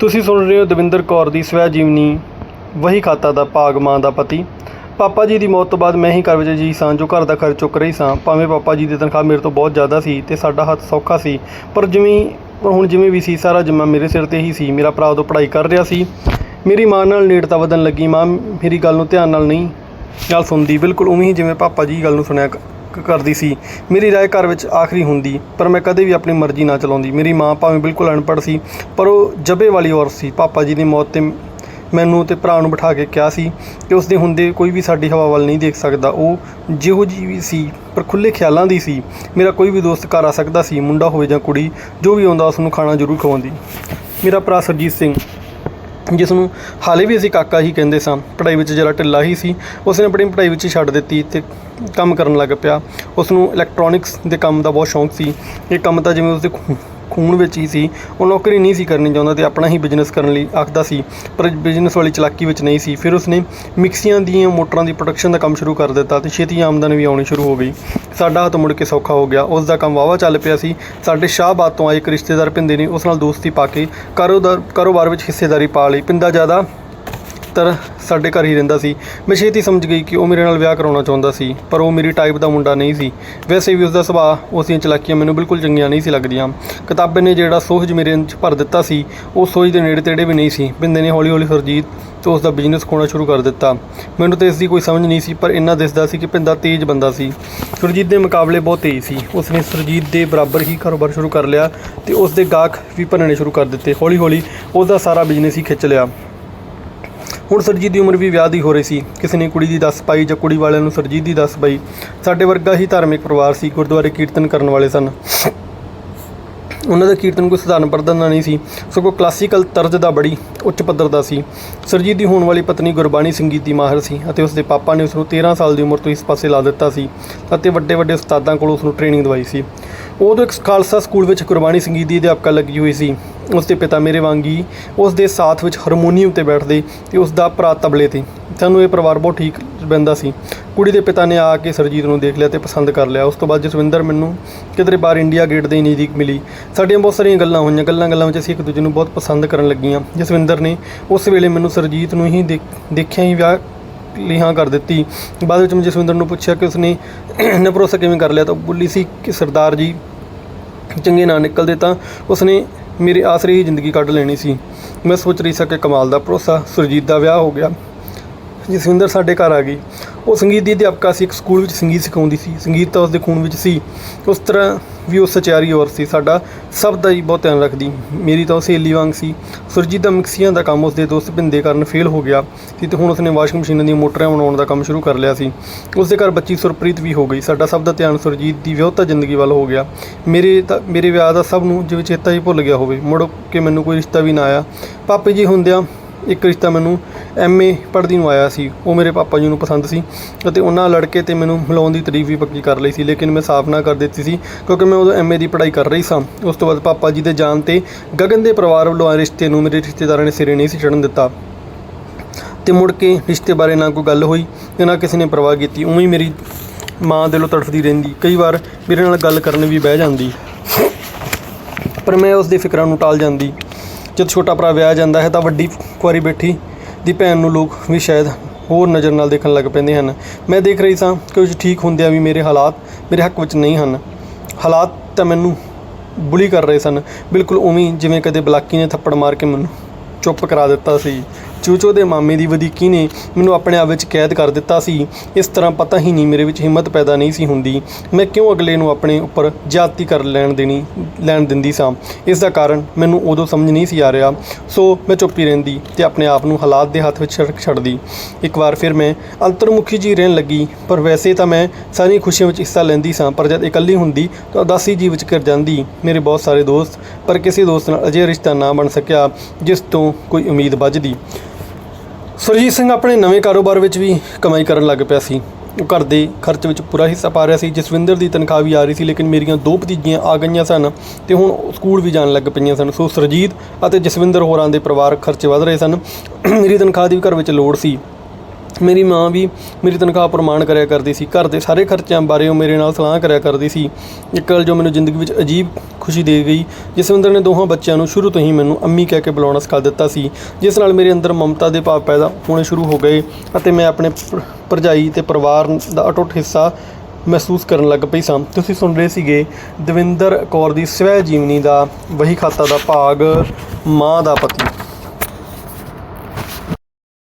ਤੁਸੀਂ ਸੁਣ ਰਹੇ ਹੋ ਦਵਿੰਦਰ ਕੌਰ ਦੀ ਸਵੈ ਜੀਵਨੀ, ਵਹੀ ਖਾਤਾ ਦਾ ਭਾਗ ਮਾਂ ਦਾ ਪਤੀ। ਪਾਪਾ ਜੀ ਦੀ ਮੌਤ ਤੋਂ ਬਾਅਦ ਮੈਂ ਹੀ ਘਰ ਵਿੱਚ ਜੀ ਸਾਂ, ਜੋ ਘਰ ਦਾ ਖਰਚ ਚੁੱਕ ਰਹੀ ਸਾਂ। ਭਾਵੇਂ ਪਾਪਾ ਜੀ ਦੀ ਤਨਖਾਹ ਮੇਰੇ ਤੋਂ ਬਹੁਤ ਜ਼ਿਆਦਾ ਸੀ ਤੇ ਸਾਡਾ ਹੱਥ ਸੌਖਾ ਸੀ, ਪਰ ਜਿਵੇਂ ਪਰ ਹੁਣ ਜਿਵੇਂ ਵੀ ਸੀ, ਸਾਰਾ ਜਿੰਮਾ ਮੇਰੇ ਸਿਰ ਤੇ ਹੀ ਸੀ। ਮੇਰਾ ਭਰਾ ਉਦੋਂ ਪੜ੍ਹਾਈ ਕਰ ਰਿਹਾ ਸੀ। ਮੇਰੀ ਮਾਂ ਨਾਲ ਨੇੜਤਾ ਵਧਣ ਲੱਗੀ। ਮਾਂ ਮੇਰੀ ਗੱਲ ਨੂੰ ਧਿਆਨ ਨਾਲ ਨਹੀਂ ਗੱਲ ਸੁਣਦੀ। ਬਿਲਕੁਲ ਉਵੇਂ ਹੀ ਜਿਵੇਂ ਪਾਪਾ ਜੀ ਗੱਲ ਨੂੰ ਸੁਣਿਆ ਕ- ਕਰਦੀ ਸੀ। ਮੇਰੀ ਰਾਏ ਘਰ ਵਿੱਚ ਆਖਰੀ ਹੁੰਦੀ, ਪਰ ਮੈਂ ਕਦੇ ਵੀ ਆਪਣੀ ਮਰਜ਼ੀ ਨਾ ਚਲਾਉਂਦੀ। ਮੇਰੀ ਮਾਂ ਭਾਵੇਂ ਬਿਲਕੁਲ ਅਨਪੜ੍ਹ ਸੀ, ਪਰ ਉਹ ਜੱਬੇ ਵਾਲੀ ਔਰਤ ਸੀ। ਪਾਪਾ ਜੀ ਦੀ ਮੌਤ ਤੇ ਮੈਨੂੰ ਤੇ ਭਰਾ ਨੂੰ ਬਿਠਾ ਕੇ ਕਿਹਾ ਸੀ ਕਿ ਉਸ ਦੇ ਹੁੰਦੇ ਕੋਈ ਵੀ ਸਾਡੀ ਹਵਾ ਵੱਲ ਨਹੀਂ ਦੇਖ ਸਕਦਾ। ਉਹ ਜਿਹੋ ਜਿਹੀ ਵੀ ਸੀ, ਪਰ ਖੁੱਲੇ ਖਿਆਲਾਂ ਦੀ ਸੀ। ਮੇਰਾ ਕੋਈ ਵੀ ਦੋਸਤ ਘਰ ਆ ਸਕਦਾ ਸੀ, ਮੁੰਡਾ ਹੋਵੇ ਜਾਂ ਕੁੜੀ, ਜੋ ਵੀ ਆਉਂਦਾ ਉਸ ਨੂੰ ਖਾਣਾ ਜ਼ਰੂਰ ਖਵਾਉਂਦੀ। ਮੇਰਾ ਭਰਾ ਸਰਜੀਤ ਸਿੰਘ ਜਿਸ ਨੂੰ ਹਾਲੇ ਵੀ ਅਸੀਂ ਕਾਕਾ ਹੀ ਕਹਿੰਦੇ ਸਾਂ। ਪੜ੍ਹਾਈ ਵਿੱਚ ਜਰਾ ਢਿੱਲਾ ਹੀ ਸੀ। ਉਸਨੇ ਆਪਣੀ ਪੜ੍ਹਾਈ ਵਿੱਚ ਹੀ ਛੱਡ ਦਿੱਤੀ ਤੇ ਕੰਮ ਕਰਨ ਲੱਗ ਪਿਆ। ਉਸ ਨੂੰ ਇਲੈਕਟ੍ਰੋਨਿਕਸ ਦੇ ਕੰਮ ਦਾ ਬਹੁਤ ਸ਼ੌਂਕ ਸੀ। ਇਹ ਕੰਮ ਤਾਂ ਜਿਵੇਂ ਉਸਦੇ ਖੂ- ਖੂਨ ਵਿੱਚ ਹੀ ਸੀ। ਉਹ ਨੌਕਰੀ ਨਹੀਂ ਸੀ ਕਰਨੀ ਚਾਹੁੰਦਾ ਤੇ ਆਪਣਾ ਹੀ ਬਿਜ਼ਨਸ ਕਰਨ ਲਈ ਆਖਦਾ ਸੀ। ਪਰ ਬਿਜ਼ਨਸ ਵਾਲੀ ਚਲਾਕੀ ਵਿੱਚ ਨਹੀਂ ਸੀ। ਫਿਰ ਉਸਨੇ ਮਿਕਸੀਆਂ ਦੀਆਂ ਮੋਟਰਾਂ ਦੀ ਪ੍ਰੋਡਕਸ਼ਨ ਦਾ ਕੰਮ ਸ਼ੁਰੂ ਕਰ ਦਿੱਤਾ ਤੇ ਛੇਤੀ ਆਮਦਨ ਵੀ ਆਉਣੀ ਸ਼ੁਰੂ ਹੋ ਗਈ। ਸਾਡਾ ਹੱਥ ਮੁੜ ਕੇ ਸੌਖਾ ਹੋ ਗਿਆ। ਉਸ ਦਾ ਕੰਮ ਵਾਵਾ ਚੱਲ ਪਿਆ ਸੀ। ਸਾਡੇ ਸ਼ਾਹਬਾਦ ਤੋਂ ਆਏ ਇੱਕ ਰਿਸ਼ਤੇਦਾਰ ਪਿੰਦੇ ਨੇ ਉਸ ਨਾਲ ਦੋਸਤੀ ਪਾ ਕੇ ਕਾਰੋਬਾਰ ਕਾਰੋਬਾਰ ਵਿੱਚ ਹਿੱਸੇਦਾਰੀ ਪਾ ਲਈ। ਪਿੰਦਾ ਜ਼ਿਆਦਾ ਤਰ ਸਾਡੇ ਘਰ ਹੀ ਰਹਿੰਦਾ ਸੀ। ਮੈਂ ਛੇਤੀ ਸਮਝ ਗਈ ਕਿ ਉਹ ਮੇਰੇ ਨਾਲ ਵਿਆਹ ਕਰਾਉਣਾ ਚਾਹੁੰਦਾ ਸੀ, ਪਰ ਉਹ ਮੇਰੀ ਟਾਈਪ ਦਾ ਮੁੰਡਾ ਨਹੀਂ ਸੀ। ਵੈਸੇ ਵੀ ਉਸ ਦਾ ਸੁਭਾਅ, ਉਸ ਦੀਆਂ ਚਲਾਕੀਆਂ ਮੈਨੂੰ ਬਿਲਕੁਲ ਚੰਗੀਆਂ ਨਹੀਂ ਸੀ ਲੱਗਦੀਆਂ। ਕਿਤਾਬੇ ਨੇ ਜਿਹੜਾ ਸੋਹਜ ਮੇਰੇ ਅੰਦਰ ਭਰ ਦਿੱਤਾ ਸੀ, ਉਹ ਸੋਹਜ ਦੇ ਨੇੜੇ ਤੇੜੇ ਵੀ ਨਹੀਂ ਸੀ। ਬਿੰਦੇ ਨੇ ਹੌਲੀ ਹੌਲੀ ਸਰਜੀਤ ਤੇ ਉਸ ਦਾ ਬਿਜ਼ਨਸ ਖੋਣਾ ਸ਼ੁਰੂ ਕਰ ਦਿੱਤਾ। ਮੈਨੂੰ ਤਾਂ ਇਸ ਦੀ ਕੋਈ ਸਮਝ ਨਹੀਂ ਸੀ, ਪਰ ਇੰਨਾ ਦਿਸਦਾ ਸੀ ਕਿ ਪਿੰਦਾ ਤੇਜ਼ ਬੰਦਾ ਸੀ। ਸੁਰਜੀਤ ਦੇ ਮੁਕਾਬਲੇ ਬਹੁਤ ਤੇਜ਼ ਸੀ। ਉਸ ਨੇ ਸੁਰਜੀਤ ਦੇ ਬਰਾਬਰ ਹੀ ਕਾਰੋਬਾਰ ਸ਼ੁਰੂ ਕਰ ਲਿਆ ਤੇ ਉਸ ਦੇ ਗਾਹਕ ਵੀ ਭਰਨੇ ਸ਼ੁਰੂ ਕਰ ਦਿੱਤੇ। ਹੌਲੀ ਹੌਲੀ ਉਸ ਦਾ ਸਾਰਾ ਬਿਜ਼ਨਸ ਹੀ ਖਿੱਚ ਲਿਆ। ਹੁਣ ਸਰਜੀਤ ਦੀ ਉਮਰ ਵੀ ਵਿਆਹ ਦੀ ਹੋ ਰਹੀ ਸੀ। ਕਿਸੇ ਨੇ ਕੁੜੀ ਦੀ ਦੱਸ ਪਾਈ ਜਾਂ ਕੁੜੀ ਵਾਲਿਆਂ ਨੂੰ ਸਰਜੀਤ ਦੀ ਦੱਸ ਪਾਈ, ਸਾਡੇ ਵਰਗਾ ਹੀ ਧਾਰਮਿਕ ਪਰਿਵਾਰ ਸੀ, ਗੁਰਦੁਆਰੇ ਕੀਰਤਨ ਕਰਨ ਵਾਲੇ ਸਨ। ਉਹਨਾਂ ਦਾ ਕੀਰਤਨ ਕੋਈ ਸਧਾਰਨ ਪਰਦਨ ਦਾ ਨਹੀਂ ਸੀ, ਸਗੋਂ ਕਲਾਸੀਕਲ ਤਰਜ਼ ਦਾ ਬੜੀ ਉੱਚ ਪੱਧਰ ਦਾ ਸੀ। ਸਰਜੀਤ ਦੀ ਹੋਣ ਵਾਲੀ ਪਤਨੀ ਗੁਰਬਾਣੀ ਸੰਗੀਤ ਦੀ ਮਾਹਰ ਸੀ ਅਤੇ ਉਸ ਦੇ ਪਾਪਾ ਨੇ ਉਸ ਨੂੰ 13 ਸਾਲ ਦੀ ਉਮਰ ਤੋਂ ਇਸ ਪਾਸੇ ਲਾ ਦਿੱਤਾ ਸੀ ਅਤੇ ਵੱਡੇ ਵੱਡੇ ਉਸਤਾਦਾਂ ਕੋਲੋਂ ਉਸ ਨੂੰ ਟ੍ਰੇਨਿੰਗ ਦਵਾਈ ਸੀ। ਉਦੋਂ ਇੱਕ ਖਾਲਸਾ ਸਕੂਲ ਵਿੱਚ ਗੁਰਬਾਣੀ ਸੰਗੀਤ ਦੀ ਅਧਿਆਪਕਾ ਲੱਗੀ ਹੋਈ ਸੀ। ਉਸ ਦੇ ਪਿਤਾ ਮੇਰੇ ਵਾਂਗ ਹੀ ਉਸ ਦੇ ਸਾਥ ਵਿੱਚ ਹਾਰਮੋਨੀਅਮ ਤੇ ਬੈਠਦੇ ਤੇ ਉਸ ਦਾ ਭਰਾ ਤਬਲੇ ਤੇ। ਸਾਨੂੰ ਇਹ ਪਰਿਵਾਰ ਬਹੁਤ ਠੀਕ ਬੰਦਾ ਸੀ। ਕੁੜੀ ਦੇ ਪਿਤਾ ਨੇ ਆ ਕੇ ਸਰਜੀਤ ਨੂੰ ਦੇਖ ਲਿਆ ਤੇ ਪਸੰਦ ਕਰ ਲਿਆ। ਉਸ ਤੋਂ ਬਾਅਦ ਜਸਵਿੰਦਰ ਮੈਨੂੰ ਕਿਧਰੇ ਬਾਹਰ ਇੰਡੀਆ ਗੇਟ ਦੇ ਨਜ਼ਦੀਕ ਮਿਲੀ। ਸਾਡੀਆਂ ਬਹੁਤ ਸਾਰੀਆਂ ਗੱਲਾਂ ਹੋਈਆਂ। ਗੱਲਾਂ ਗੱਲਾਂ ਵਿੱਚ ਅਸੀਂ ਇੱਕ ਦੂਜੇ ਨੂੰ ਬਹੁਤ ਪਸੰਦ ਕਰਨ ਲੱਗੀਆਂ। ਜਸਵਿੰਦਰ ਨੇ ਉਸ ਵੇਲੇ ਮੈਨੂੰ ਸਰਜੀਤ ਨੂੰ ਹੀ ਦੇਖਿਆ ਹੀ ਵਿਆਹ ਲਈ ਹਾਂ ਕਰ ਦਿੱਤੀ। ਬਾਅਦ ਵਿੱਚ ਮੈਂ ਜਸਵਿੰਦਰ ਨੂੰ ਪੁੱਛਿਆ ਕਿ ਉਸਨੇ ਇੰਨਾ ਭਰੋਸਾ ਕਿਵੇਂ ਕਰ ਲਿਆ? ਤਾਂ ਉਹ ਬੋਲੀ ਸੀ ਕਿ ਸਰਦਾਰ ਜੀ ਚੰਗੇ ਨਾ ਨਿਕਲਦੇ ਤਾਂ ਉਸਨੇ ਮੇਰੀ ਆਸਰੀ ਹੀ ਜ਼ਿੰਦਗੀ ਕੱਢ ਲੈਣੀ ਸੀ। ਮੈਂ ਸੋਚ ਰਹੀ ਸਾਂ ਕਿ ਕਮਾਲ ਦਾ ਭਰੋਸਾ ਸੁਰਜੀਤ ਦਾ ਵਿਆਹ ਹੋ ਗਿਆ। ਜਸਵਿੰਦਰ ਸਾਡੇ ਘਰ ਆ ਗਈ। ਉਹ ਸੰਗੀਤ ਦੀ ਅਧਿਆਪਕਾ ਸੀ, ਇੱਕ ਸਕੂਲ ਵਿੱਚ ਸੰਗੀਤ ਸਿਖਾਉਂਦੀ ਸੀ। ਸੰਗੀਤ ਤਾਂ ਉਸਦੇ ਖੂਨ ਵਿੱਚ ਸੀ। ਉਸ ਤਰ੍ਹਾਂ ਵੀ ਉਹ ਸਚਿਆਰੀ ਔਰ ਸੀ। ਸਾਡਾ ਸਭ ਦਾ ਹੀ ਬਹੁਤ ਧਿਆਨ ਰੱਖਦੀ। ਮੇਰੀ ਤਾਂ ਉਹ ਸਹੇਲੀ ਵਾਂਗ ਸੀ। ਸੁਰਜੀਤ ਦਾ ਮਿਕਸੀਆਂ ਦਾ ਕੰਮ ਉਸਦੇ ਦੋਸਤ ਭਿੰਦੇ ਕਾਰਨ ਫੇਲ ਹੋ ਗਿਆ ਸੀ ਤੇ ਹੁਣ ਉਸਨੇ ਵਾਸ਼ਿੰਗ ਮਸ਼ੀਨਾਂ ਦੀਆਂ ਮੋਟਰਾਂ ਬਣਾਉਣ ਦਾ ਕੰਮ ਸ਼ੁਰੂ ਕਰ ਲਿਆ ਸੀ। ਉਸਦੇ ਘਰ ਬੱਚੀ ਸੁਰਪ੍ਰੀਤ ਵੀ ਹੋ ਗਈ। ਸਾਡਾ ਸਭ ਦਾ ਧਿਆਨ ਸੁਰਜੀਤ ਦੀ ਵਿਆਹਤਾ ਜ਼ਿੰਦਗੀ ਵੱਲ ਹੋ ਗਿਆ। ਮੇਰੇ ਤਾਂ, ਮੇਰੇ ਵਿਆਹ ਦਾ ਸਭ ਨੂੰ ਜਿਵੇਂ ਚੇਤਾ ਹੀ ਭੁੱਲ ਗਿਆ ਹੋਵੇ। ਮੁੜ ਕੇ ਮੈਨੂੰ ਕੋਈ ਰਿਸ਼ਤਾ ਵੀ ਨਾ ਆਇਆ। ਪਾਪੇ ਜੀ ਹੁੰਦਿਆਂ ਇੱਕ ਰਿਸ਼ਤਾ ਮੈਨੂੰ ਐਮਏ ਪੜ੍ਹਦੀ ਨੂੰ ਆਇਆ ਸੀ, ਉਹ ਮੇਰੇ ਪਾਪਾ ਜੀ ਨੂੰ ਪਸੰਦ ਸੀ ਅਤੇ ਉਹਨਾਂ ਲੜਕੇ ਤੇ ਮੈਨੂੰ ਮਿਲਾਉਣ ਦੀ ਤਾਰੀਫ ਵੀ ਪੱਕੀ ਕਰ ਲਈ ਸੀ, ਲੇਕਿਨ ਮੈਂ ਸਾਫ਼ ਨਾ ਕਰ ਦਿੱਤੀ ਸੀ ਕਿਉਂਕਿ ਮੈਂ ਉਦੋਂ ਐਮਏ ਦੀ ਪੜ੍ਹਾਈ ਕਰ ਰਹੀ ਸਾਂ। ਉਸ ਤੋਂ ਬਾਅਦ ਪਾਪਾ ਜੀ ਦੇ ਜਾਣ ਤੇ ਗਗਨ ਦੇ ਪਰਿਵਾਰ ਵੱਲੋਂ ਆਏ ਰਿਸ਼ਤੇ ਨੂੰ ਮੇਰੇ ਰਿਸ਼ਤੇਦਾਰਾਂ ਨੇ ਸਿਰੇ ਨਹੀਂ ਸੀ ਚੜਨ ਦਿੱਤਾ। ਤੇ ਮੁੜ ਕੇ ਰਿਸ਼ਤੇ ਬਾਰੇ ਨਾ ਕੋਈ ਗੱਲ ਹੋਈ ਤੇ ਨਾ ਕਿਸੇ ਨੇ ਪਰਵਾਹ ਕੀਤੀ, ਉਵੇਂ ਹੀ ਮੇਰੀ ਮਾਂ ਦਿਲੋਂ ਤੜਫਦੀ ਰਹਿੰਦੀ। ਕਈ ਵਾਰ ਮੇਰੇ ਨਾਲ ਗੱਲ ਕਰਨ ਵੀ ਬਹਿ ਜਾਂਦੀ, ਪਰ ਮੈਂ ਉਸ ਦੀ ਫਿਕਰਾਂ ਨੂੰ ਟਾਲ ਜਾਂਦੀ। ਜਦ ਛੋਟਾ ਭਰਾ ਵਿਆਹ ਜਾਂਦਾ ਹੈ ਤਾਂ ਵੱਡੀ ਕੁਆਰੀ ਬੈਠੀ ਦੀ ਭੈਣ ਨੂੰ ਲੋਕ ਵੀ ਸ਼ਾਇਦ ਹੋਰ ਨਜ਼ਰ ਨਾਲ ਦੇਖਣ ਲੱਗ ਪੈਂਦੇ ਹਨ। ਮੈਂ ਦੇਖ ਰਹੀ ਸਾਂ ਕਿ ਕੁਝ ਠੀਕ ਹੁੰਦਿਆਂ ਵੀ ਮੇਰੇ ਹਾਲਾਤ ਮੇਰੇ ਹੱਕ ਵਿੱਚ ਨਹੀਂ ਹਨ। ਹਾਲਾਤ ਤਾਂ ਮੈਨੂੰ ਬੁਲੀ ਕਰ ਰਹੇ ਸਨ। ਬਿਲਕੁਲ ਉਵੇਂ ਜਿਵੇਂ ਕਦੇ ਬਲਾਕੀ ਨੇ ਥੱਪੜ ਮਾਰ ਕੇ ਮੈਨੂੰ ਚੁੱਪ ਕਰਾ ਦਿੱਤਾ ਸੀ। ਚੂਚੋ ਦੇ ਮਾਮੇ ਦੀ ਵਧੀਕੀ ਨੇ ਮੈਨੂੰ ਆਪਣੇ ਆਪ ਵਿੱਚ ਕੈਦ ਕਰ ਦਿੱਤਾ ਸੀ। ਇਸ ਤਰ੍ਹਾਂ ਪਤਾ ਹੀ ਨਹੀਂ ਮੇਰੇ ਵਿੱਚ ਹਿੰਮਤ ਪੈਦਾ ਨਹੀਂ ਸੀ ਹੁੰਦੀ। ਮੈਂ ਕਿਉਂ ਅਗਲੇ ਨੂੰ ਆਪਣੇ ਉੱਪਰ ਜਾਤੀ ਕਰ ਲੈਣ ਦੇਣੀ, ਲੈਣ ਦਿੰਦੀ ਸਾਂ? ਇਸ ਦਾ ਕਾਰਨ ਮੈਨੂੰ ਉਦੋਂ ਸਮਝ ਨਹੀਂ ਸੀ ਆ ਰਿਹਾ। ਸੋ ਮੈਂ ਚੁੱਪੀ ਰਹਿੰਦੀ ਤੇ ਆਪਣੇ ਆਪ ਨੂੰ ਹਾਲਾਤ ਦੇ ਹੱਥ ਵਿੱਚ ਛੱਡ, ਛੱਡਦੀ। ਇੱਕ ਵਾਰ ਫਿਰ ਮੈਂ ਅੰਤਰਮੁਖੀ ਜੀ ਰਹਿਣ ਲੱਗੀ, ਪਰ ਵੈਸੇ ਤਾਂ ਮੈਂ ਸਾਰੀਆਂ ਖੁਸ਼ੀਆਂ ਵਿੱਚ ਹਿੱਸਾ ਲੈਂਦੀ ਸਾਂ, ਪਰ ਜਦ ਇਕੱਲੀ ਹੁੰਦੀ ਤਾਂ ਉਦਾਸੀ ਜੀ ਵਿੱਚ ਘਿਰ ਜਾਂਦੀ। ਮੇਰੇ ਬਹੁਤ ਸਾਰੇ ਦੋਸਤ, ਪਰ ਕਿਸੇ ਦੋਸਤ ਨਾਲ ਅਜੇ ਰਿਸ਼ਤਾ ਨਾ ਬਣ ਸਕਿਆ, ਜਿਸ ਤੋਂ ਕੋਈ ਉਮੀਦ ਵੱਜਦੀ। ਸੁਰਜੀਤ ਸਿੰਘ ਆਪਣੇ ਨਵੇਂ ਕਾਰੋਬਾਰ ਵਿੱਚ ਵੀ ਕਮਾਈ ਕਰਨ ਲੱਗ ਪਿਆ ਸੀ। ਉਹ ਘਰ ਦੇ ਖਰਚ ਵਿੱਚ ਪੂਰਾ ਹਿੱਸਾ ਪਾ ਰਿਹਾ ਸੀ, ਜਸਵਿੰਦਰ ਦੀ ਤਨਖਾਹ ਵੀ ਆ ਰਹੀ ਸੀ, ਲੇਕਿਨ ਮੇਰੀਆਂ ਦੋ ਭਤੀਜੀਆਂ ਆ ਗਈਆਂ ਸਨ ਤੇ ਹੁਣ ਸਕੂਲ ਵੀ ਜਾਣ ਲੱਗ ਪਈਆਂ ਸਨ। ਸੋ ਸਰਜੀਤ ਅਤੇ ਜਸਵਿੰਦਰ ਹੋਰਾਂ ਦੇ ਪਰਿਵਾਰ ਖਰਚੇ ਵਧ ਰਹੇ ਸਨ। ਮੇਰੀ ਤਨਖਾਹ ਦੀ ਵੀ ਘਰ ਵਿੱਚ ਲੋੜ ਸੀ। ਮੇਰੀ ਮਾਂ ਵੀ ਮੇਰੀ ਤਨਖਾਹ ਪ੍ਰਮਾਣ ਕਰਿਆ ਕਰਦੀ ਸੀ। ਘਰ ਦੇ ਸਾਰੇ ਖਰਚਿਆਂ ਬਾਰੇ ਉਹ ਮੇਰੇ ਨਾਲ ਸਲਾਹ ਕਰਿਆ ਕਰਦੀ ਸੀ। ਇੱਕ ਗੱਲ ਜੋ ਮੈਨੂੰ ਜ਼ਿੰਦਗੀ ਵਿੱਚ ਅਜੀਬ ਖੁਸ਼ੀ ਦੇ ਗਈ ਜਸਵਿੰਦਰ ਨੇ ਦੋਹਾਂ ਬੱਚਿਆਂ ਨੂੰ ਸ਼ੁਰੂ ਤੋਂ ਹੀ ਮੈਨੂੰ ਅੰਮੀ ਕਹਿ ਕੇ ਬੁਲਾਉਣਾ ਸਿਖਾ ਦਿੱਤਾ ਸੀ। ਜਿਸ ਨਾਲ ਮੇਰੇ ਅੰਦਰ ਮਮਤਾ ਦੇ ਭਾਵ ਪੈਦਾ ਹੋਣੇ ਸ਼ੁਰੂ ਹੋ ਗਏ ਅਤੇ ਮੈਂ ਆਪਣੇ ਭਰਜਾਈ ਤੇ ਪਰਿਵਾਰ ਦਾ ਅਟੁੱਟ ਹਿੱਸਾ ਮਹਿਸੂਸ ਕਰਨ ਲੱਗ ਪਈ ਸਾਂ। ਤੁਸੀਂ ਸੁਣ ਰਹੇ ਸੀਗੇ ਦਵਿੰਦਰ ਕੌਰ ਦੀ ਸਵੈ ਜੀਵਨੀ ਦਾ, ਵਹੀ ਖਾਤਾ ਦਾ ਭਾਗ, ਮਾਂ ਦਾ ਪਤੀ।